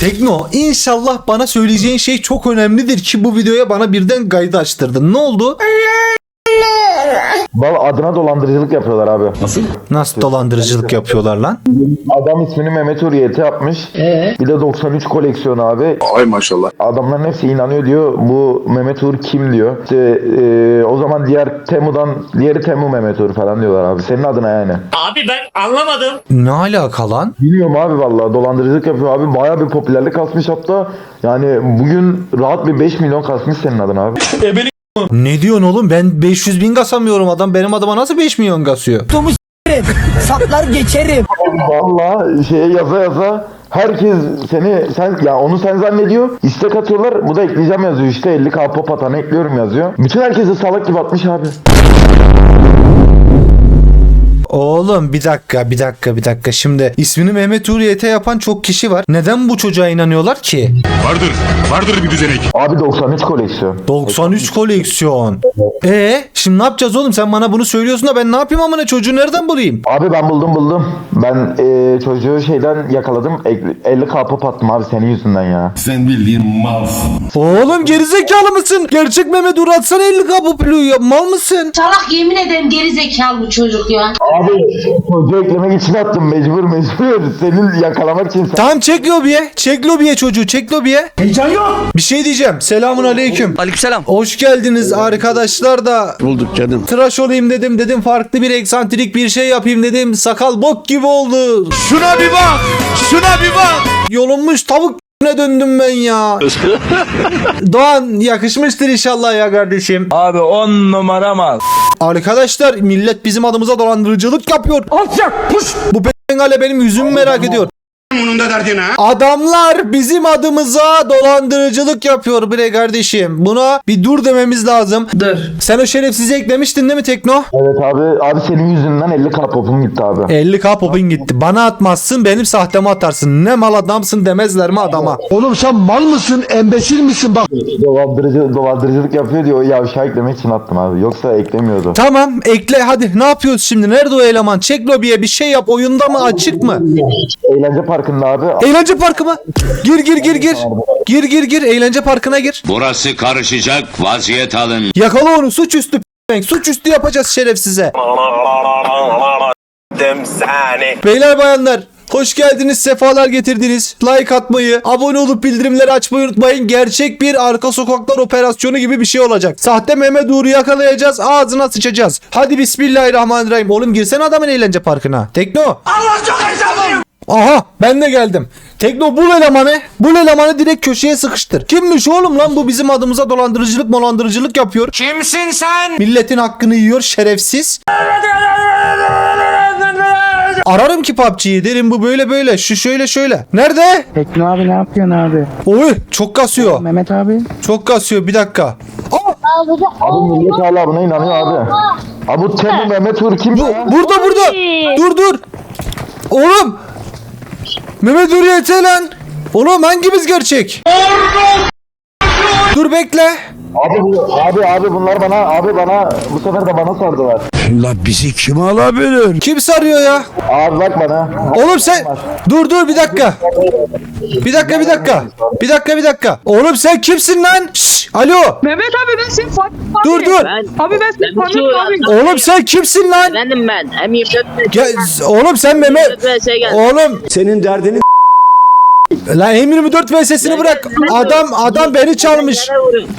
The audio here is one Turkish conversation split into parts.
Tekno inşallah bana söyleyeceğin şey çok önemlidir ki bu videoya bana birden kaydı açtırdın. Ne oldu? Valla adına dolandırıcılık yapıyorlar abi. Nasıl dolandırıcılık yapıyorlar lan? Adam ismini Mehmet Hürriyet'e yapmış. Bir de 93 koleksiyonu abi. Ay maşallah. Adamların hepsi inanıyor diyor. Bu Mehmet Uğur kim diyor. İşte e, o zaman diğer Temu'dan diğeri Temu Mehmet Uğur falan diyorlar abi. Senin adına yani. Abi ben anlamadım. Ne alaka lan? Bilmiyorum abi vallahi dolandırıcılık yapıyor abi. Bayağı bir popülerlik kasmış hatta. Yani bugün rahat bir 5 milyon kasmış senin adına abi. Ne diyorsun oğlum? Ben 500 bin kasamıyorum adam. Benim adıma nasıl 5 milyon kasıyor? Saplar geçerim. Vallahi şeye yaza yaza herkes seni sen ya onu sen zannediyor. istek atıyorlar. Bu da ekleyeceğim yazıyor işte 50k pop atanı ekliyorum yazıyor. Bütün herkesi salak gibi atmış abi. Oğlum bir dakika bir dakika bir dakika. Şimdi ismini Mehmet Hürriyet'e yapan çok kişi var. Neden bu çocuğa inanıyorlar ki? Vardır. Vardır bir düzenek. Abi 93 koleksiyon. 93 koleksiyon. E şimdi ne yapacağız oğlum? Sen bana bunu söylüyorsun da ben ne yapayım amına çocuğu nereden bulayım? Abi ben buldum buldum. Ben e, çocuğu şeyden yakaladım. Ek- 50k pop attım abi senin yüzünden ya. Sen bildiğin malsın. Oğlum gerizekalı mısın? Gerçek Mehmet Uğur atsana 50 kapı plüğü ya. Mal mısın? Salak yemin ederim geri zekalı bu çocuk ya. Abi çocuğu eklemek için attım mecbur mecbur. Senin yakalamak için. Tamam çek lobiye. Çek lobiye çocuğu. Çek lobiye. Heyecan yok. Bir şey diyeceğim. Selamun aleyküm. Aleykümselam. Hoş geldiniz arkadaşlar da. Bulduk canım. Tıraş olayım dedim dedim farklı bir eksantrik bir şey yapayım dedim. Sakal bok gibi oldu. Şuna bir bak. Şuna bir bak. Yolunmuş tavuk ne döndüm ben ya. Doğan yakışmıştır inşallah ya kardeşim. Abi on numara mal. Arkadaşlar millet bizim adımıza dolandırıcılık yapıyor. Alçak puş. Bu pengale benim yüzümü merak ediyor. Bunun da derdine. Adamlar bizim adımıza dolandırıcılık yapıyor bre kardeşim. Buna bir dur dememiz lazım. Dur. Sen o şerefsizi eklemiştin değil mi Tekno? Evet abi abi senin yüzünden 50k popum gitti abi. 50k popun gitti. Bana atmazsın benim sahteme atarsın. Ne mal adamsın demezler mi adama? Oğlum sen mal mısın? Embesil misin? Bak Dolandırıcı, dolandırıcılık yapıyor diyor. O yavşağı eklemek için attım abi. Yoksa eklemiyordu. Tamam ekle hadi ne yapıyoruz şimdi? Nerede o eleman? Çek lobiye bir şey yap. Oyunda mı açık mı? Eğlence parkında abi. Eğlence parkı mı? Gir gir gir gir. Gir gir gir eğlence parkına gir. Burası karışacak vaziyet alın. Yakala onu suçüstü. Suçüstü yapacağız şerefsize. Beyler bayanlar Hoş geldiniz, sefalar getirdiniz. Like atmayı, abone olup bildirimleri açmayı unutmayın. Gerçek bir arka sokaklar operasyonu gibi bir şey olacak. Sahte Mehmet Uğur'u yakalayacağız, ağzına sıçacağız. Hadi bismillahirrahmanirrahim. Oğlum girsene adamın eğlence parkına. Tekno. Allah çok heyecanlıyım. Aha ben de geldim. Tekno bul elemanı. Bul elemanı direkt köşeye sıkıştır. Kimmiş oğlum lan bu bizim adımıza dolandırıcılık molandırıcılık yapıyor. Kimsin sen? Milletin hakkını yiyor şerefsiz. Ararım ki PUBG'yi derim bu böyle böyle şu şöyle şöyle. Nerede? Tekno abi ne yapıyorsun abi? Oy çok kasıyor. Mehmet abi. Çok kasıyor bir dakika. Abi millet hala buna inanıyor abi. Abi bu Temu Mehmet Uğur kim bu, ya? burada burada. Dur dur. Oğlum. Mehmet Hürriyet'e lan. Oğlum hangimiz gerçek? Dur bekle. Abi, abi abi bunlar bana abi bana bu sefer de bana sardılar. La bizi kim alabilir? Kim sarıyor ya? Abi bak bana. Oğlum sen dur dur bir dakika. Bir dakika bir dakika. Bir dakika bir dakika. Oğlum sen kimsin lan? Şş, alo. Mehmet abi ben seni fark Dur dur. Abi ben seni tanıyorum abi. Oğlum sen kimsin lan? Efendim ben. M24 Gel, oğlum sen Mehmet. gel. Oğlum Senin derdini lan M24 VS'sini bırak. Adam adam beni çalmış.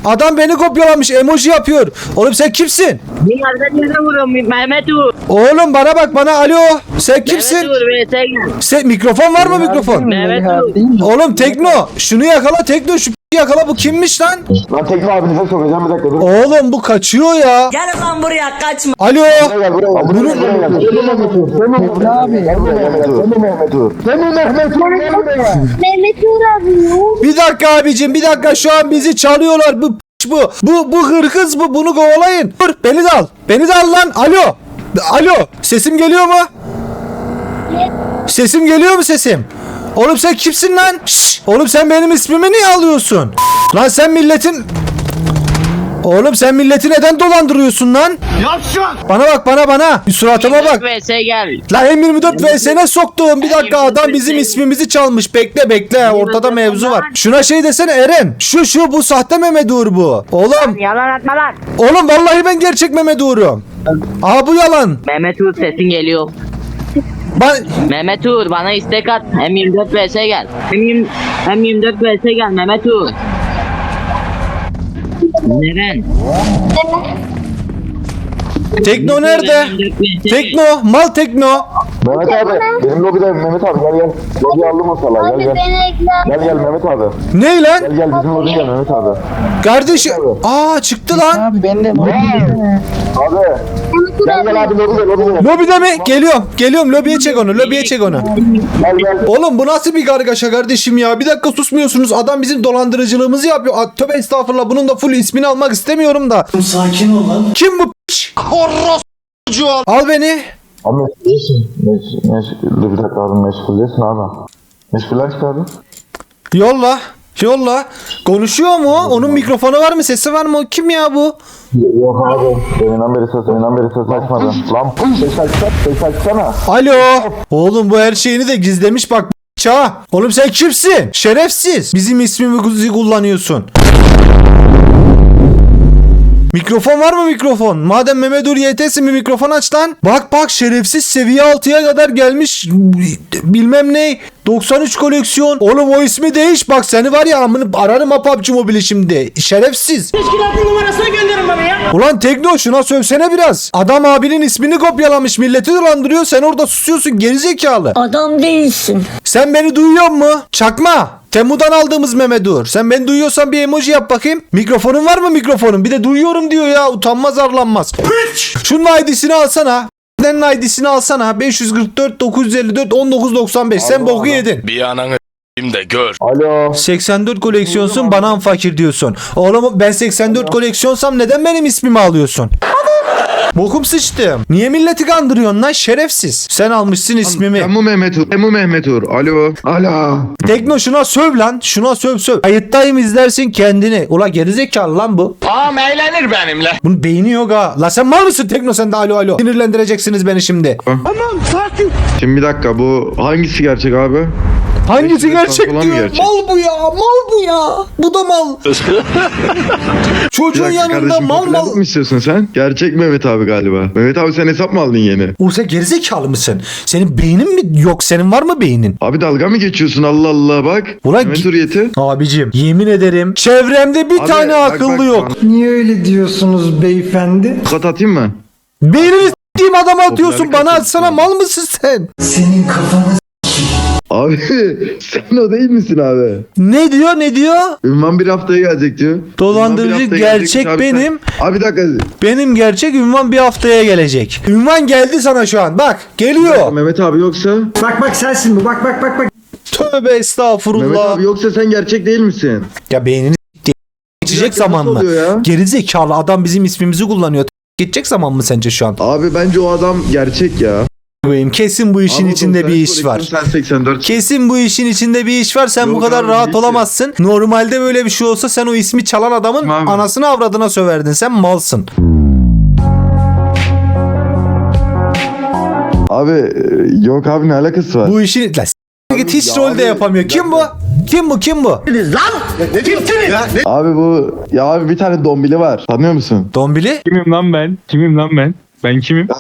Adam beni kopyalamış. Emoji yapıyor. Oğlum sen kimsin? Yerine vuruyorum Mehmet Uğur. Oğlum bana bak bana. Alo. Sen kimsin? Mehmet Uğur vs gel. Sen mikrofon var mı mikrofon? Mehmet Uğur. Oğlum Tekno. Şunu yakala Tekno şu yakala bu kimmiş lan? Lan tekno abinize sokacağım bir dakika dur. Oğlum bu kaçıyor ya. Gel lan buraya kaçma. Alo. Buraya gel buraya gel. Buraya gel. Buraya gel. Temu Mehmet Uğur. Temu Mehmet Uğur. Temu Mehmet Uğur. Temu Mehmet Uğur. Mehmet Uğur. Abi. Bir dakika abicim bir dakika şu an bizi çalıyorlar bu bu bu bu hırkız bu bunu kovalayın. Dur beni de al. Beni de al lan. Alo. Alo. Sesim geliyor mu? Sesim geliyor mu sesim? Oğlum sen kimsin lan? Şşş. Oğlum sen benim ismimi niye alıyorsun? Lan sen milletin Oğlum sen milleti neden dolandırıyorsun lan? Bana bak bana bana. Bir suratıma bak. VS gel. La M24 VS'ne soktum. Bir dakika adam bizim ismimizi çalmış. Bekle bekle. Ortada mevzu var. Şuna şey desene Eren. Şu şu bu sahte Mehmet Uğur bu. Oğlum. Yalan atma lan. Oğlum vallahi ben gerçek Mehmet Uğur'um. Aha bu yalan. Mehmet Uğur sesin geliyor. Ben Mehmet Uğur bana istek at. M24 VS gel. M20, M24 VS gel Mehmet Uğur. Neren? Tekno nerede? M24 VS gel. Tekno, mal Tekno. Mehmet abi benim lobide Mehmet abi gel gel. Lobi aldım o salağı gel Abi gel. Gel gel Mehmet abi. Ne lan? Gel gel bizim lobi gel Mehmet abi. Kardeşim. Aa çıktı lan. Abi ben de Abi. Gel gel abi lobi gel lobi gel. Lobide mi? Geliyorum. Geliyorum. Lobiye çek onu. Lobiye çek onu. Gel gel. Oğlum bu nasıl bir kargaşa kardeşim ya? Bir dakika susmuyorsunuz. Adam bizim dolandırıcılığımızı yapıyor. Aa, Tövbe estağfurullah. Bunun da full ismini almak istemiyorum da. Sakin ol lan. Kim bu piç? Al beni. Abi meşguldesin. Meş, meş, dur bir dakika abi meşguldesin abi. Meşguller çık abi. Yolla. Yolla. Konuşuyor mu? Onun mikrofonu var mı? Sesi var mı? Kim ya bu? Yok abi. Deminden beri ses, deminden beri ses açmadı. Lan ses açsana, ses açsana. Alo. Oğlum bu her şeyini de gizlemiş bak. Ça. Oğlum sen kimsin? Şerefsiz. Bizim ismimizi kullanıyorsun. Mikrofon var mı mikrofon? Madem Mehmet Uğur YT'sin bir mikrofon aç lan. Bak bak şerefsiz seviye 6'ya kadar gelmiş bilmem ne. 93 koleksiyon. Oğlum o ismi değiş. Bak seni var ya amını ararım ha PUBG Mobile'i şimdi. Şerefsiz. Teşkilatın numarasını gönderin bana ya. Ulan Tekno şuna sövsene biraz. Adam abinin ismini kopyalamış milleti dolandırıyor. Sen orada susuyorsun gerizekalı. Adam değilsin. Sen beni duyuyor mu? Çakma. Temu'dan aldığımız Mehmet Uğur. Sen beni duyuyorsan bir emoji yap bakayım. Mikrofonun var mı mikrofonun? Bir de duyuyorum diyor ya. Utanmaz arlanmaz. Şunun ID'sini alsana. Senin ID'sini alsana. 544 954 1995. Sen boku yedin. Bir ananı de gör. Alo. 84 koleksiyonsun bana fakir diyorsun. Oğlum ben 84 koleksiyonsam neden benim ismimi alıyorsun? Bokum sıçtım. Niye milleti kandırıyorsun lan şerefsiz? Sen almışsın ismimi. Emu Mehmet Uğur. Emu Mehmet Uğur. Alo. Alo. Tekno şuna söv lan. Şuna söv söv. Kayıttayım izlersin kendini. Ula gerizekalı lan bu. Ağam eğlenir benimle. Bunun beyni yok ha. La sen mal mısın Tekno sen de alo alo. Sinirlendireceksiniz beni şimdi. Şimdi bir dakika bu hangisi gerçek abi? Hangisi gerçek diyor. mı gerçek? Mal bu ya. Mal bu ya. Bu da mal. Çocuğun yanında mal mal. mi istiyorsun sen? Gerçek Mehmet abi galiba. Mehmet abi sen hesap mı aldın yeni? O sen gerizekalı mısın? Senin beynin mi yok? Senin var mı beynin? Abi dalga mı geçiyorsun Allah Allah bak. Ulan Mehmet gi-. Abicim yemin ederim çevremde bir Abi, tane bak, akıllı bak, yok. bak. Niye öyle diyorsunuz beyefendi? Kat atayım mı? Beynini s**eyim adama atıyorsun Popülerlik bana atsana mal mısın sen? Senin kafanı Abi sen o değil misin abi? Ne diyor ne diyor? Ünvan bir haftaya gelecek diyor. Dolandırıcı Ünvan bir haftaya gerçek gelecek. Abi sen- benim. Abi bir dakika. Benim gerçek ünvan bir haftaya gelecek. Ünvan geldi sana şu an bak geliyor. Mehmet abi yoksa? Bak bak sensin bu bak bak bak bak. Tövbe Mehmet estağfurullah. abi yoksa sen gerçek değil misin? Ya beynini geçecek zaman mı? ya? Gerizekalı adam bizim ismimizi kullanıyor. Geçecek zaman mı sence şu an? Abi bence o adam gerçek ya. Benim kesin bu işin Abi içinde bir iş var. koleksiyonu Sen 84. Kesin bu işin içinde bir iş var. Sen bu Yok kadar abi, rahat olamazsın. Normalde böyle bir şey olsa sen o ismi çalan adamın Abi. anasını avradına söverdin. Sen malsın. Abi e, yok abi ne alakası var? Bu işin... La, s- git hiç ya rol de abi, yapamıyor. Kim bu? Kim bu? Kim bu? Abi bu ya abi bir tane dombili var. Tanıyor musun? Dombili? Kimim lan ben? Kimim lan ben? Ben kimim?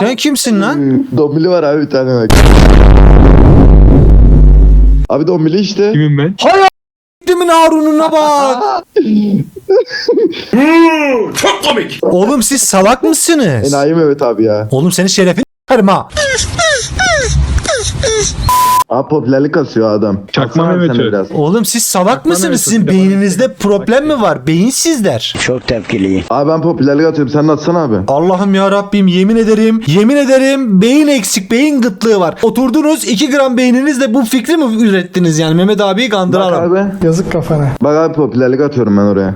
Sen kimsin lan? dombili var abi bir tane bak. Abi dombili işte. Kimim ben? Demin Harun'una bak. Çok komik. Oğlum siz salak mısınız? Enayi Mehmet abi ya. Oğlum senin şerefin ha. Abi popülerlik kasıyor adam. Çakma Mehmet sen biraz. Oğlum siz salak mısınız? Mehmet, Sizin bir de beyninizde problem mi var? Beyinsizler. Çok tepkiliyim. Abi ben popülerlik atıyorum. Sen de atsana abi. Allah'ım ya Rabbim yemin ederim yemin ederim beyin eksik beyin gıtlığı var. Oturdunuz 2 gram beyninizle bu fikri mi ürettiniz yani Mehmet abiyi Bak kandıralım. abi. Yazık kafana. Bak abi popülerlik atıyorum ben oraya.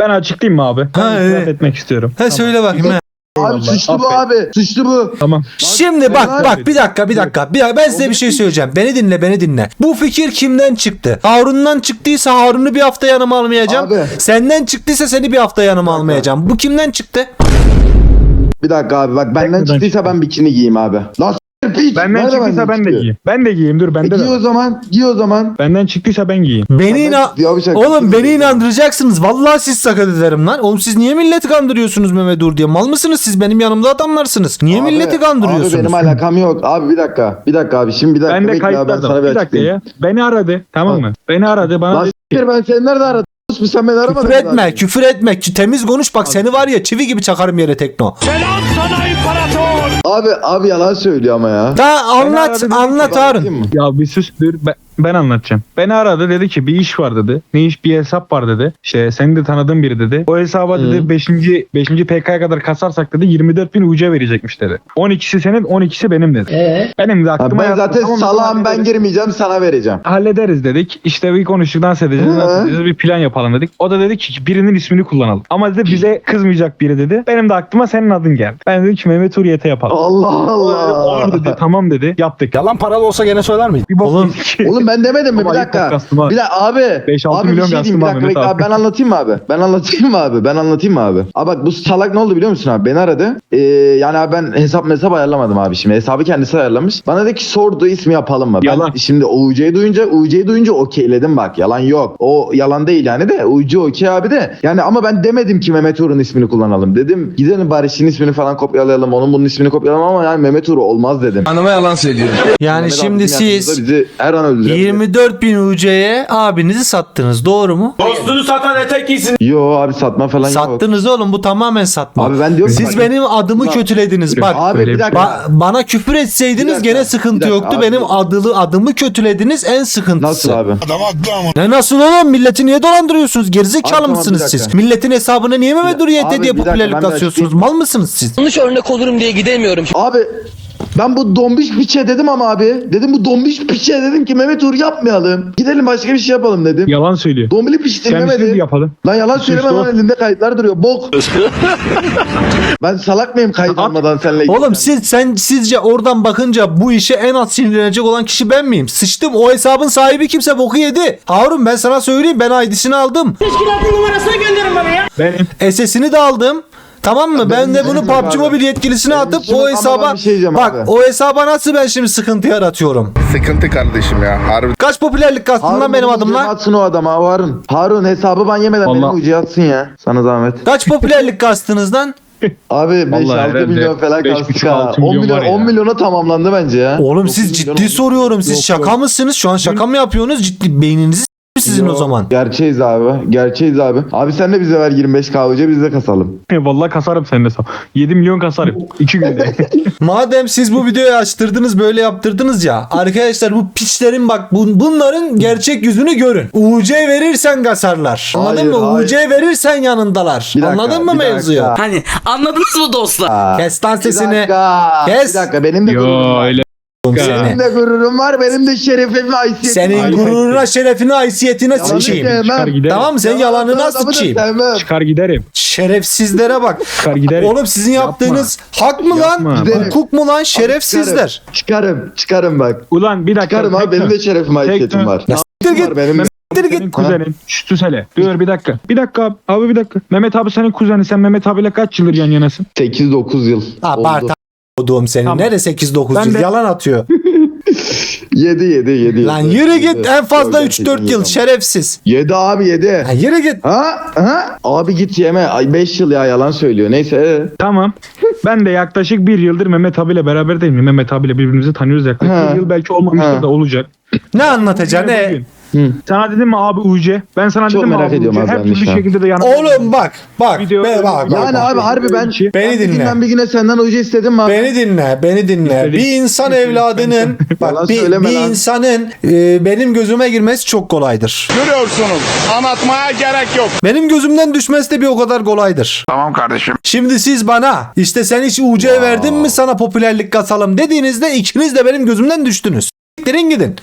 Ben açıklayayım mı abi? Ben Ha, itiraf evet. etmek istiyorum. Ha söyle bakayım ha. Abi suçlu bu abi. Suçlu bu. Tamam. Şimdi bak bak bir dakika bir dakika. Bir dakika ben size bir şey söyleyeceğim. Beni dinle beni dinle. Bu fikir kimden çıktı? Harun'dan çıktıysa Harun'u bir hafta yanıma almayacağım. Abi. Senden çıktıysa seni bir hafta yanıma almayacağım. Bu kimden çıktı? Bir dakika abi bak benden çıktıysa ben bikini giyeyim abi. Lan piç. Benden Nerede çıktıysa ben de giyeyim. Ben de giyeyim dur E, bende giy de. o var. zaman. Giy o zaman. Benden çıktıysa ben giyeyim. Beni inan... çıktı ya bıçak. Oğlum beni inandıracaksınız. Vallahi siz sakat ederim lan. Oğlum siz niye milleti kandırıyorsunuz Mehmet Uğur diye? Mal mısınız siz? Benim yanımda adamlarsınız. Niye Abi, milleti kandırıyorsunuz? Abi benim alakam yok. Abi bir dakika. Bir dakika abi. Şimdi bir dakika. Ben de bekle abi, ben sana var. Bir dakika açıklayayım. ya. Beni aradı tamam mı? Beni aradı bana Lan dedi s**tir ben seni nerede aradım? Sus, Sen beni aramadın. Küfür etme, zaten? küfür etme. Temiz konuş bak seni var ya çivi gibi çakarım yere tekno. Selam sana imparator. Abi abi yalan söylüyor ama ya. Daha anlat, anlat Harun. Ya bir sus dur ben, ben anlatacağım. Beni aradı dedi ki bir iş var dedi. Ne iş bir hesap var dedi. İşte senin de tanıdığın biri dedi. O hesaba dedi 5. 5. PK'ya kadar kasarsak dedi 24 bin UC verecekmiş dedi. 12'si senin 12'si benim dedi. Benim de aklıma ben zaten Tamam, salağım ben girmeyeceğim sana vereceğim. Hallederiz dedik. İşte bir konuştuk dans edeceğiz. Bir plan yapalım dedik. O da dedi ki birinin ismini kullanalım. Ama dedi bize kızmayacak biri dedi. Benim de aklıma senin adın geldi. Ben dedim ki Mehmet Uriyet'e yapalım. Allah Olur Allah. dedi tamam dedi. Yaptık. Yalan paralı olsa gene söyler miydin? Bir bok Oğlum. Oğlum ben demedim mi? Ama Bir dakika. Bir dakika abi. 5-6 abi bir milyon şey diyeyim. Bir dakika abi, abi. Ben anlatayım mı abi? Ben anlatayım mı abi? Ben anlatayım mı abi? Abi bak bu salak ne oldu biliyor musun abi? Beni aradı. Ee, yani abi ben hesap hesap ayarlamadım abi şimdi. Hesabı kendisi ayarlamış. Bana dedi ki sordu ismi yapalım mı? Yalan. Ben şimdi UC'yi duyunca UC'yi duyunca okeyledim bak. Yalan yok. O yalan değil yani de. UC okey abi de. Yani ama ben demedim ki Mehmet Uğur'un ismini kullanalım. Dedim gidelim Barış'ın ismini falan kopyalayalım. Onun bunun ismini kopyalayalım ama yani Mehmet Uğur olmaz dedim. yani Mehmet abi şimdi bizim yaşımızda siz bizi her an öldürebilir. 24 bin UC'ye abinizi sattınız doğru mu? Dostunu satan etek giysin. Yo abi satma falan yok. Sattınız oğlum bu tamamen satma. Abi ben diyorum ki- Siz benim adımı Bak- kötülediniz bak. Abi bir dakika. Ba- bana küfür etseydiniz dakika, gene sıkıntı bir dakika yoktu. abi. Benim adılı adımı kötülediniz en sıkıntısı. Nasıl abi? Ne nasıl oğlum? Milleti niye dolandırıyorsunuz? Gerizekalı Abi tamam, mısınız bir siz? dakika. Milletin hesabına niye Mehmet Uriyet'e Abi, diye bir dakika, popülerlik de? Mal mısınız siz? Yanlış örnek olurum diye gidemiyorum. Abi ben bu dombiş piçe dedim ama abi. Dedim bu dombiş piçe dedim ki Mehmet Uğur yapmayalım. Gidelim başka bir şey yapalım dedim. Yalan söylüyor. Dombili piç Kendisini dinlemedi. yapalım. Lan yalan söyleme Suçlu. lan elinde kayıtlar duruyor. Bok. ben salak mıyım kayıt seninle ilgili? Oğlum siz sen sizce oradan bakınca bu işe en az sinirlenecek olan kişi ben miyim? Sıçtım o hesabın sahibi kimse boku yedi. Harun ben sana söyleyeyim ben ID'sini aldım. Teşkilatın numarasını gönderin bana ya. Benim. SS'ini de aldım. Tamam mı? Ben de bunu PUBG. Mobile yetkilisine atıp o hesaba şey bak abi. o hesaba nasıl ben şimdi sıkıntı yaratıyorum? Sıkıntı kardeşim ya. Harbi. Kaç popülerlik kastın lan benim adımla? Atsın o adama Harun. Harun hesabı ban yemeden Vallahi- benim ucuya atsın ya. Sana zahmet. Kaç popülerlik kastınız lan? Abi 5-6 herhalde milyon falan kastık ha. altı 10 milyon milyon, var ya. 10 milyona tamamlandı bence ya. Oğlum siz ciddi soruyorum. Siz Yok, şaka yok. mısınız? Şu an şaka mı yapıyorsunuz? Ciddi beyninizi s- sizin o Yok, zaman. Gerçeğiz abi. Gerçeğiz abi. Abi sen de bize ver 25 kahvece biz de kasalım. Vallahi kasarım senin hesap. 7 milyon kasarım. 2 günde. Madem siz bu videoyu açtırdınız böyle yaptırdınız ya. Arkadaşlar bu piçlerin bak bun- bunların gerçek yüzünü görün. UC verirsen kasarlar. Anladın Hayır, mı? hayır. UC verirsen yanındalar. Bir dakika, Anladın mı bir mevzuyu? dakika. Hani anladınız mı dostlar? Kes lan Bir sesini. dakika. Kes. Bir dakika benim de gururum Yo var. öyle. Seni. Benim de gururum var. Benim de şerefim ve haysiyetim Senin var. gururuna, şerefine, haysiyetine Yalan sıçayım. sevmem. Çıkar giderim. Tamam mı? Senin Yalan yalanına adamı da sıçayım. sevmem. Çıkar giderim. Şerefsizlere bak. Çıkar giderim. Oğlum sizin yaptığınız hak mı lan? Yapma. Giderim. Hukuk mu lan? Şerefsizler. Çıkarım. Çıkarım bak. Ulan bir dakika. Çıkarım abi. Benim de şerefim haysiyetim var. Ya siktir git. Var benim de. Siktir Senin git. kuzenin. Şşt sus hele. Dur bir dakika. Bir dakika abi. Abi bir dakika. Mehmet abi senin kuzeni. Sen Mehmet abiyle kaç yıldır yan yanasın? 8-9 yıl oldu. Oduğum senin. Tamam. Nere 8-9 Ben yıl? de- Yalan atıyor. 7 7 7. Lan yürü git en fazla 3-4 yıl şerefsiz. 7 abi 7. Ha, yürü git. Ha? Ha? Abi git yeme. Ay 5 yıl ya yalan söylüyor. Neyse. ee. Tamam. Ben de yaklaşık bir yıldır Mehmet abiyle beraber değil mi? Mehmet abiyle birbirimizi tanıyoruz yaklaşık. Ha. Bir yıl belki olmamıştır da olacak. Ne anlatacaksın ne? Hı. Sana dedim mi abi UC? Ben sana Çok dedim mi merak abi ediyorum UC? abi Her ben de türlü şu an. şekilde de yanımda. Oğlum bak bak Video- be, bak, bak, Yani bak. abi harbi ben Beni ben bir dinle. günden bir güne senden hoca istedim mi abi? Beni dinle, beni dinle. Bir insan evladının Yalan bak bir, söyleme bir lan. insanın e, benim gözüme girmesi çok kolaydır. Görüyorsunuz. Anlatmaya gerek yok. Benim gözümden düşmesi de bir o kadar kolaydır. Tamam kardeşim. Şimdi siz bana işte sen hiç UC verdin mi sana popülerlik kasalım dediğinizde ikiniz de benim gözümden düştünüz. Siktirin gidin.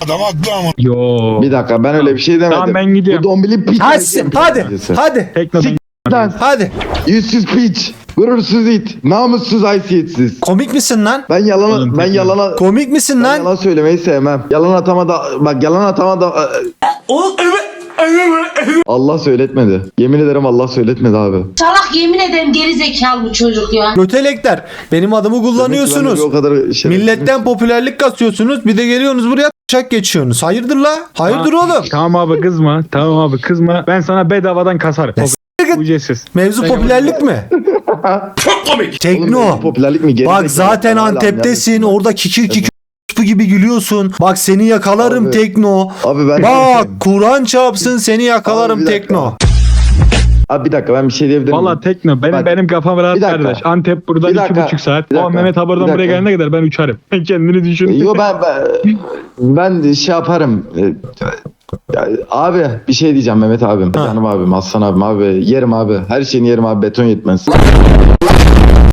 Yo. Bir dakika ben öyle bir şey demedim. Tamam, ben gidiyorum. Bu dombili piç. Hadi hadi hadi Teknodan Lan hadi. yüzsüz piç. Gurursuz it. Namussuz haysiyetsiz. Komik misin lan? Ben yalana Oğlum, ben peki. yalana Komik misin ben lan? yalan söylemeyi sevmem. Yalan atama da bak yalan atama da Allah söyletmedi. Yemin ederim Allah söyletmedi abi. Salak yemin ederim geri zekalı bu çocuk ya. Götelekler. Benim adımı kullanıyorsunuz. ben O kadar şey Milletten popülerlik kasıyorsunuz. Bir de geliyorsunuz buraya çak geçiyorsunuz. Hayırdır la? Hayırdır oğlum? Tamam abi kızma. Tamam abi kızma. Ben sana bedavadan kasarım. Ücretsiz. Mevzu popülerlik mi? Çok komik. Tekno. popülerlik mi? Geri Bak zaten Antep'tesin. yani. Orada kikir kikir gibi gülüyorsun. Bak seni yakalarım Abi. Tekno. Abi ben Bak Kur'an çarpsın seni yakalarım Abi bir dakika. Tekno. Abi bir dakika ben bir şey diyebilir miyim? Valla tekno. Benim Bak, benim kafam rahat bir dakika. kardeş. Antep buradan Bir iki dakika, buçuk saat. bir dakika, O Mehmet bir Haber'den buraya dakika. gelene kadar ben uçarım. Kendini düşün. Yo ben ben, ben şey yaparım. Ee, ya, abi bir şey diyeceğim Mehmet abim. Ha. Canım abim, Aslan abim abi. Yerim abi. Her şeyini yerim abi. Beton yetmez.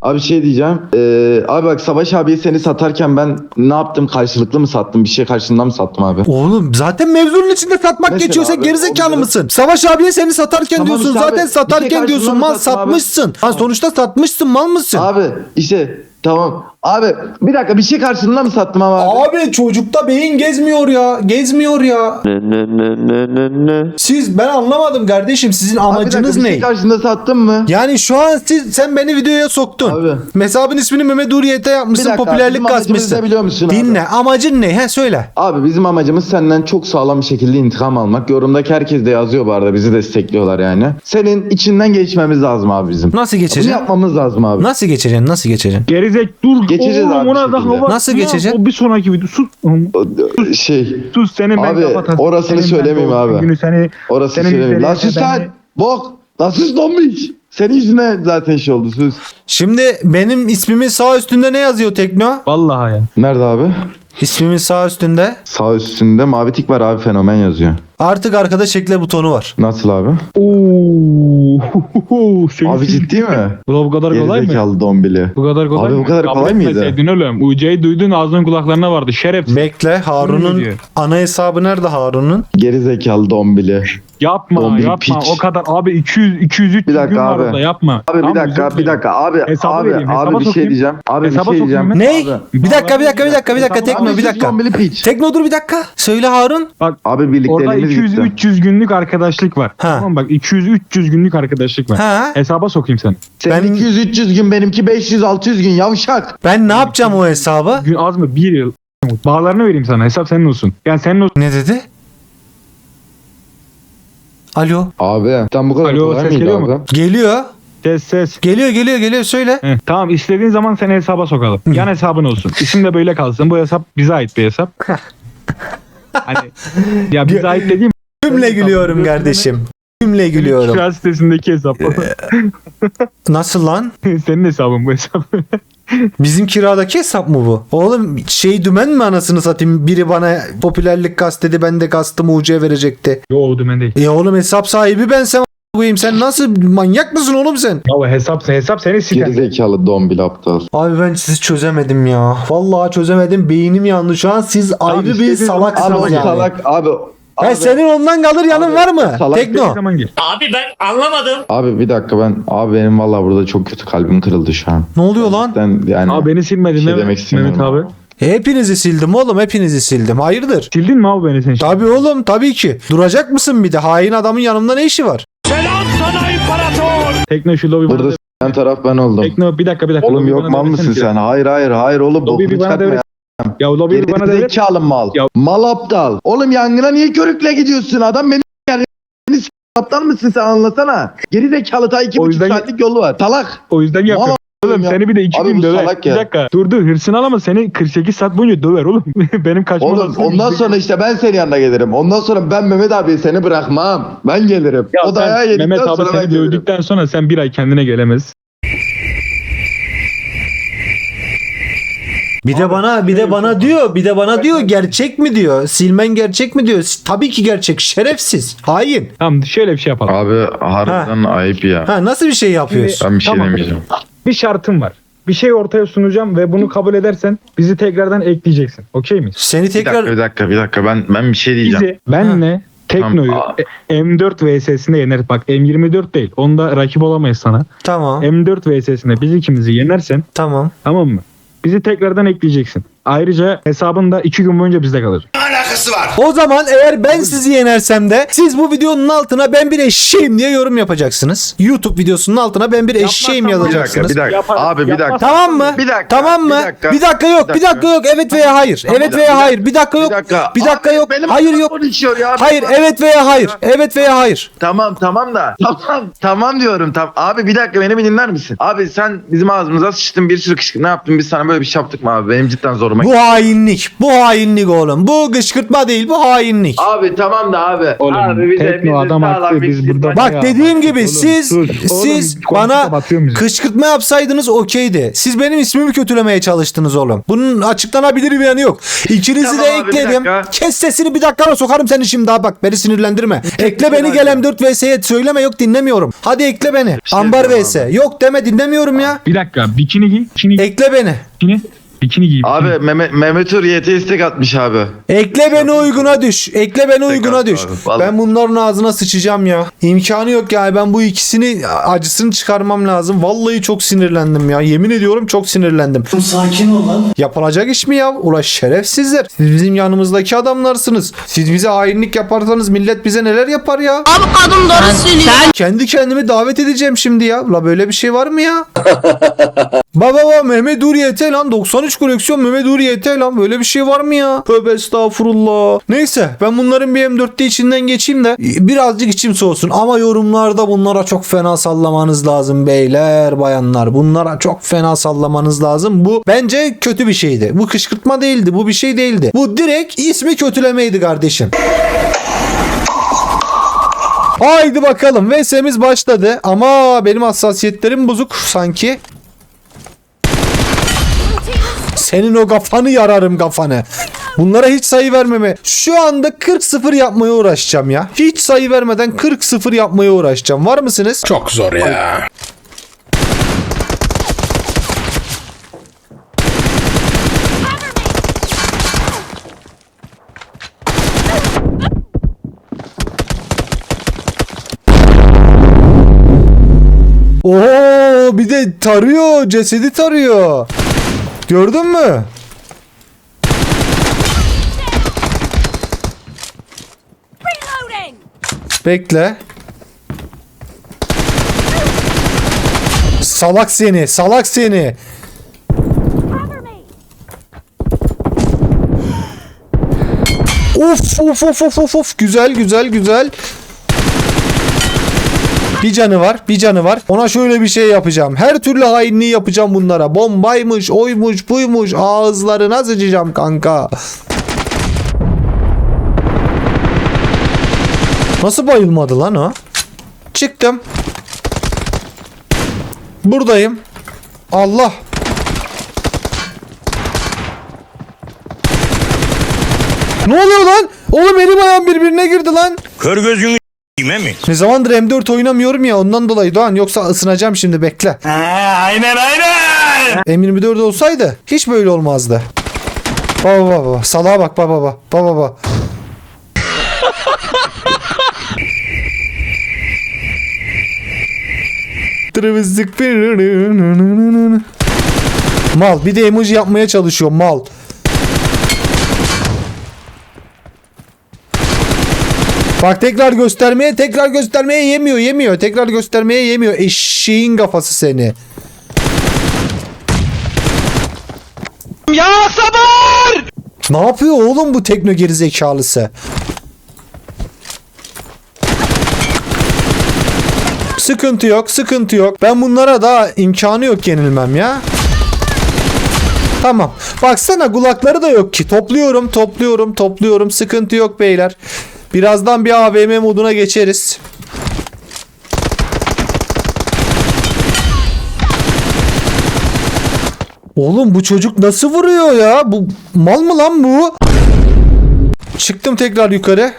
Abi şey diyeceğim. Ee, abi bak Savaş abiye seni satarken ben ne yaptım? Karşılıklı mı sattım? Bir şey karşılığında mı sattım abi? Oğlum zaten mevzunun içinde satmak Mesela geçiyor. Sen abi, gerizekalı mısın? Savaş abiye seni satarken Tamam diyorsun. işte abi, zaten bir şey satarken karşılığında diyorsun. mı Mal sattım abi? satmışsın. Ha, sonuçta satmışsın. Mal mısın? Abi işte tamam. Abi bir dakika bir şey karşılığında mı sattım ama abi? Abi çocukta beyin gezmiyor ya. Gezmiyor ya. Siz ben anlamadım kardeşim. Sizin Abi bir amacınız bir ne? şey karşılığında sattın mı? Yani şu an siz sen beni videoya soktun. Abi. Hesabın ismini Mehmet Uriyet'e Bir yapmışsın. dakika, popülerlik bizim amacımız kasmışsın. ne biliyor musun abi? Dinle. Amacın ne? He söyle. Abi bizim amacımız senden çok sağlam bir şekilde intikam almak. Yorumdaki herkes de yazıyor bu arada bizi destekliyorlar yani. Senin içinden geçmemiz lazım abi bizim. Nasıl Bunu geçeceksin? yapmamız lazım abi. Nasıl geçeceksin? Nasıl geçeceksin? Gerizek dur. Geçeceğiz Oğlum, abi ona da şekilde. hava- Nasıl Ya, geçeceksin? O bir sonraki video. Sus. Şey Sus senin ben Abi, kapatasın. orasını Senin ben söylemeyeyim abi. Günü seni orası Senin söyleyeyim. Lan sus ben- lan. Bok. Lan sus donmuş. Senin yüzüne zaten şey oldu sus. Şimdi benim ismimin sağ üstünde ne yazıyor Tekno? Vallahi ya. Nerede abi? İsmimin sağ üstünde Sağ üstünde mavi tik var abi fenomen yazıyor. artık arkadaş ekle butonu var. Nasıl abi? Oo. Senin Abi ciddi mi? Bu da bu kadar kolay mı? Gerizekalı dombili. Bu kadar kolay Abi mı? bu kadar kolay mıydı? etmeseydin oğlum. UC'yi duydun ağzının kulaklarına vardı. Şeref. Bekle Harun'un diyor? ana hesabı nerede Harun'un? Gerizekalı dombili. Yapma Dombili yapma. piç. O kadar abi 200 200 300 Bir dakika gün var abi. orada yapma. Abi Tamam, bir dakika özür bir dilerim. dakika abi Hesabı abi vereyim, hesaba abi bir şey sokayım. diyeceğim. Abi Hesaba bir şey diyeceğim. Ne? Abi. Bir dakika bir dakika bir dakika bir dakika Hesaba- Tekno bir Abi dakika. dombili piç. Tekno dur bir dakika. Söyle Harun. Bak Abi orada birlikteliğimiz 200 gitti. 300 günlük arkadaşlık var. Ha. Tamam bak 200 300 günlük arkadaşlık var. Ha? Hesaba sokayım seni. Senin Ben- 200 300 gün benimki 500 600 gün yavşak. Ben ne yapacağım o hesabı? Gün az mı? Bir yıl. Bağlarını vereyim sana. Hesap senin olsun. Yani senin olsun. Ne dedi? Alo. Abi sen bu kadar Alo, kolay ses mıydı geliyor abi? mu? Geliyor. Ses ses. Geliyor geliyor geliyor söyle. Heh, tamam istediğin zaman seni hesaba sokalım. Yan hesabın olsun. İsim de böyle kalsın. Bu hesap bize ait bir hesap. hani ya bize ait dediğim Cümle gülüyorum kardeşim. Cümle gülüyorum. Kira sitesindeki hesap. Nasıl lan? Senin hesabın bu hesap. Bizim kiradaki hesap mı bu? Oğlum şey dümen mi anasını satayım? Biri bana popülerlik kastedi ben de kastım UC verecekti. Yo o dümen değil. E oğlum hesap sahibi ben sen koyayım. Sen nasıl manyak mısın oğlum sen? Ya hesap hesap senin siten. Gerizekalı dombil aptal. Abi ben sizi çözemedim ya. Vallahi çözemedim. Beynim yandı şu an. Siz ayrı bir zaman- Abi salaksınız yani. salak abi. Ben Abi, senin ondan kalır yanın Abi, var mı? salak Tekno. zaman. Abi ben anlamadım. abi bir dakika ben abi benim vallahi burada çok kötü kalbim kırıldı şu an. Ne oluyor lan? Ben yani Abi beni silmedin şey değil mi demek istemiyorum. Mehmet abi? Hepinizi sildim oğlum. Hepinizi sildim. Hayırdır? Sildin mi abi beni sen? Tabii oğlum tabii ki. Duracak mısın bir de? Hain adamın yanımda ne işi var? Selam sana imparator. Tekno şu lobi bana burada da- sen taraf ben oldum. Tekno bir dakika bir dakika. Oğlum Lobi yok bana mal devresene mısın ki. sen? Hayır hayır hayır oğlum Lobi bir bana çıkartma ya. Ya o lobi bir bana devret. Gerizekalı mal. Ya- Mal aptal. Oğlum yangına niye körükle gidiyorsun? Adam beni yani beni s- aptal mısın sen anlasana. Gerizekalı ta iki O buçuk yüzden- saatlik yolu var. Salak. O yüzden yapıyorum. Oğlum ya. seni bir de iki Abi gün bu döver. salak Bir ya. dakika. Dur dur hırsını al ama seni 48 saat boyunca döver oğlum. Benim kaçmam Oğlum lazım. ondan sonra işte ben senin yanına gelirim. Ondan sonra ben Mehmet abi seni bırakmam. Ben gelirim. Ya o sen dayağı yedikten Mehmet abi sonra ben seni gelirim. dövdükten sonra sen bir ay kendine gelemez. Bir de bana bir de bana diyor, bir de bana diyor gerçek mi diyor? Silmen gerçek mi diyor? Tabii ki gerçek. Şerefsiz. Hain. Tamam şöyle bir şey yapalım. Abi harbiden ayıp ya. Ha nasıl bir şey yapıyorsun? Ben bir şey Tamam. demeyeceğim. Bir şartım var. Bir şey ortaya sunacağım ve bunu kabul edersen bizi tekrardan ekleyeceksin. Okey miyiz? Seni Bir dakika tekrar bir dakika bir dakika ben ben bir şey diyeceğim. Bizi benle Tekno'yu Tamam. e- M4 VS'sinde yener. Bak M24 değil. Onda rakip olamayız sana. Tamam. M4 VS'sinde biz ikimizi yenersen Tamam. tamam mı? Bizi tekrardan ekleyeceksin. Ayrıca hesabın da 2 gün boyunca bizde kalır. O zaman eğer ben sizi yenersem de siz bu videonun altına ben bir eşeğim diye yorum yapacaksınız. YouTube videosunun altına ben bir eşeğim Yapmazsan- Bir dakika yazacaksınız. bir dakika. Abi bir dakika. Tamam mı? Bir dakika, Tamam mı? bir dakika. Bir dakika yok. Bir Bir dakika dakika. yok. Evet veya hayır. Tamam, Evet bir veya dakika. hayır. Bir dakika yok. Bir dakika. Bir dakika Abi, yok. benim Hayır yok. konuşuyor ya. Hayır evet veya hayır. Evet veya hayır. Tamam tamam da. Tamam tamam diyorum. Tamam. Abi bir dakika beni bir dinler misin? Abi sen bizim ağzımıza sıçtın bir sürü kışkırt. Ne yaptın? Biz sana böyle bir şey yaptık mı abi? Benim cidden zoruma gitti. Bu hainlik. Bu hainlik oğlum. Bu kışkırtma değil. Bu hainlik. Abi tamam da abi. Oğlum abi bize- Tekno bize adam sağlam haklı bir biz burada. Bak bayağı- dediğim gibi Oğlum, siz sus. siz Oğlum, bana konuşma, batıyor bizi. kışkırtma yapsaydınız okeydi. Siz benim ismimi kötülemeye çalıştınız oğlum. Bunun açıklanabilir bir yanı yok. İkinizi Tamam de abi, bir ekledim. dakika. Kes sesini bir dakikana sokarım seni şimdi daha bak beni sinirlendirme. ekle beni hadi. gel M4 VS'ye söyleme yok dinlemiyorum. Hadi ekle beni. şey Ambar VS. Yok deme dinlemiyorum ya. Bir dakika bikini giy. Bikini, Ekle beni. bikini, bikini giy. Abi. Mehmet, Mehmet Uğur YT istek atmış abi. Ekle beni uyguna düş. Ekle beni uyguna düş. vallahi. Ben bunların ağzına sıçacağım ya. İmkanı yok ya. Ben bu ikisini acısını çıkarmam lazım. Vallahi çok sinirlendim ya. Yemin ediyorum çok sinirlendim. Sakin ol lan. Yapılacak iş mi ya? Ulaş şerefsizler. Siz bizim yanımızdaki adamlarsınız. Siz bize hainlik yaparsanız millet bize neler yapar ya? Abi kadın doğru söylüyor. Kendi kendimi davet edeceğim şimdi ya. La böyle bir şey var mı ya? Baba baba Mehmet Uri YT lan 93 koleksiyon Mehmet Uri YT lan böyle bir şey var mı ya? Tövbe estağfurullah. Neyse ben bunların bir M4'te içinden geçeyim de birazcık içim soğusun ama yorumlarda bunlara çok fena sallamanız lazım beyler bayanlar. Bunlara çok fena sallamanız lazım. Bu bence kötü bir şeydi. Bu kışkırtma değildi. Bu bir şey değildi. Bu direkt ismi kötülemeydi kardeşim. Haydi bakalım. VS'miz başladı. Ama benim hassasiyetlerim bozuk sanki. Senin o kafanı yararım kafanı. Bunlara hiç sayı vermeme. Şu anda 40-0 yapmaya uğraşacağım ya. Hiç sayı vermeden 40-0 yapmaya uğraşacağım. Var mısınız? Çok zor ya. Oo bir de tarıyor. Cesedi tarıyor. Gördün mü? Bekle. Salak seni, salak seni. Of of of of of of güzel güzel güzel. Bir canı var, bir canı var. Ona şöyle bir şey yapacağım. Her türlü hainliği yapacağım bunlara. Bombaymış, oymuş, buymuş. Ağızlarına sıçacağım kanka. Nasıl bayılmadı lan o? Çıktım. Buradayım. Allah. Ne oluyor lan? Oğlum elim ayağım birbirine girdi lan. Kör gözünü mi? Ne zamandır M4 oynamıyorum ya ondan dolayı Doğan yoksa ısınacağım şimdi bekle. aynen aynen. M24 olsaydı hiç böyle olmazdı. Baba baba baba salağa bak baba baba baba baba. Mal bir de emoji yapmaya çalışıyor mal. Bak tekrar göstermeye tekrar göstermeye yemiyor yemiyor tekrar göstermeye yemiyor eşeğin kafası seni. Ya sabır! Ne yapıyor oğlum bu tekno gerizekalısı? Sıkıntı yok, sıkıntı yok. Ben bunlara daha imkanı yok yenilmem ya. Tamam. Baksana kulakları da yok ki. Topluyorum, topluyorum, topluyorum. Sıkıntı yok beyler. Birazdan bir AVM moduna geçeriz. Oğlum bu çocuk nasıl vuruyor ya? Bu mal mı lan bu? Çıktım tekrar yukarı.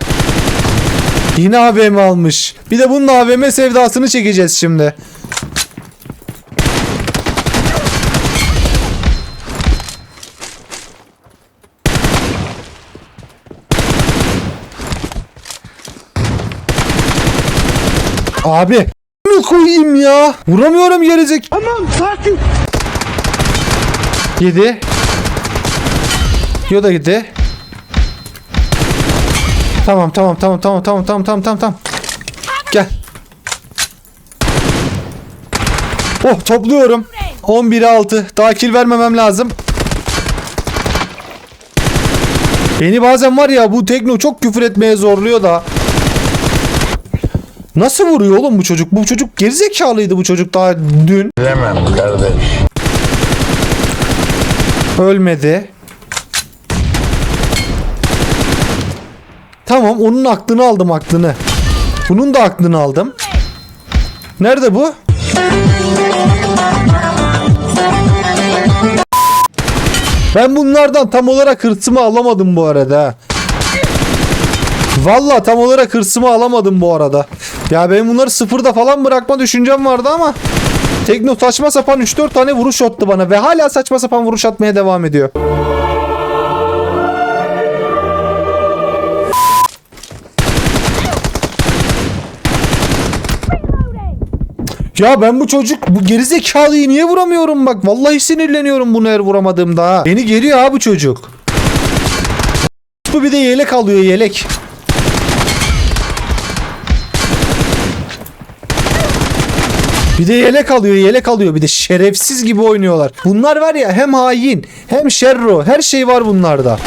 Yine AVM almış. Bir de bunun AVM sevdasını çekeceğiz şimdi. Abi ne koyayım ya? Vuramıyorum gerizek. Tamam sakin. Yedi. Yoda gitti. Tamam tamam tamam tamam tamam tamam tamam tamam tamam. Gel. Oh topluyorum. 11'e 6. Daha kill vermemem lazım. Beni bazen var ya bu tekno çok küfür etmeye zorluyor da. Nasıl vuruyor oğlum bu çocuk? Bu çocuk gerizekalıydı bu çocuk daha dün. Bilemem kardeş. Ölmedi. Tamam onun aklını aldım aklını. Bunun da aklını aldım. Nerede bu? Ben bunlardan tam olarak hırsımı alamadım bu arada. Valla tam olarak hırsımı alamadım bu arada. Ya ben bunları sıfırda falan bırakma düşüncem vardı ama Tekno saçma sapan 3-4 tane vuruş attı bana ve hala saçma sapan vuruş atmaya devam ediyor. Ya ben bu çocuk bu gerizekalıyı niye vuramıyorum bak. Vallahi sinirleniyorum bunu her vuramadığımda ha. Beni geriyor ha bu çocuk. Bu bir de yelek alıyor yelek. Bir de yelek alıyor yelek alıyor bir de şerefsiz gibi oynuyorlar. Bunlar var ya hem hain hem şerro her şey var bunlarda.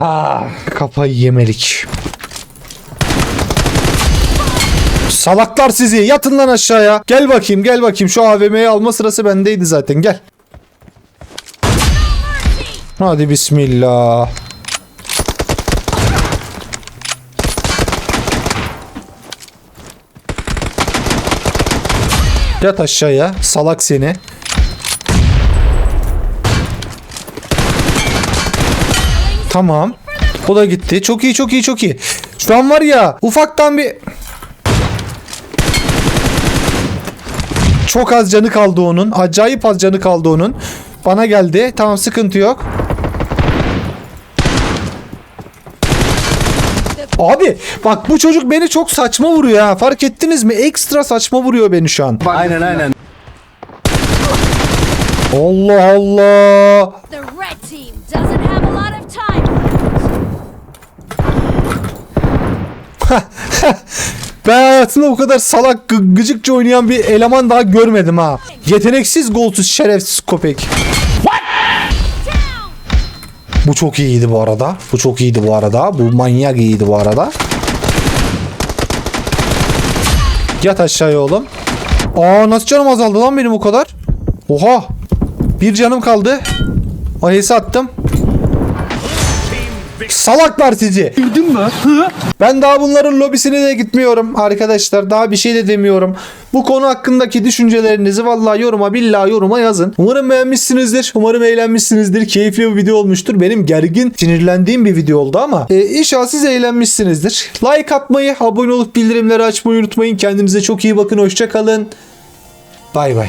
Ah, kafayı yemelik. Salaklar sizi yatın lan aşağıya. Gel bakayım gel bakayım şu AVM'yi alma sırası bendeydi zaten gel. Hadi bismillah. Yat aşağıya salak seni. Tamam. O da gitti. Çok iyi çok iyi çok iyi. Şu an var ya ufaktan bir Çok az canı kaldı onun. Acayip az canı kaldı onun. Bana geldi. Tamam sıkıntı yok. Abi bak bu çocuk beni çok saçma vuruyor ha. Fark ettiniz mi? Ekstra saçma vuruyor beni şu an. Aynen aynen. Allah Allah. Ben hayatımda bu kadar salak gı- gıcıkça oynayan bir eleman daha görmedim ha. Yeteneksiz golsuz şerefsiz köpek. Bu çok iyiydi bu arada. Bu çok iyiydi bu arada. Bu manyak iyiydi bu arada. Yat aşağıya oğlum. Aa nasıl canım azaldı lan benim o kadar? Oha. Bir canım kaldı. Ayısı attım. Salaklar sizi. Ben daha bunların lobisine de gitmiyorum arkadaşlar. Daha bir şey de demiyorum. Bu konu hakkındaki düşüncelerinizi vallahi yoruma billahi yoruma yazın. Umarım beğenmişsinizdir. Umarım eğlenmişsinizdir. Keyifli bir video olmuştur. Benim gergin, sinirlendiğim bir video oldu ama e, inşallah siz eğlenmişsinizdir. Like atmayı, abone olup bildirimleri açmayı unutmayın. Kendinize çok iyi bakın. Hoşça kalın. Bay bay.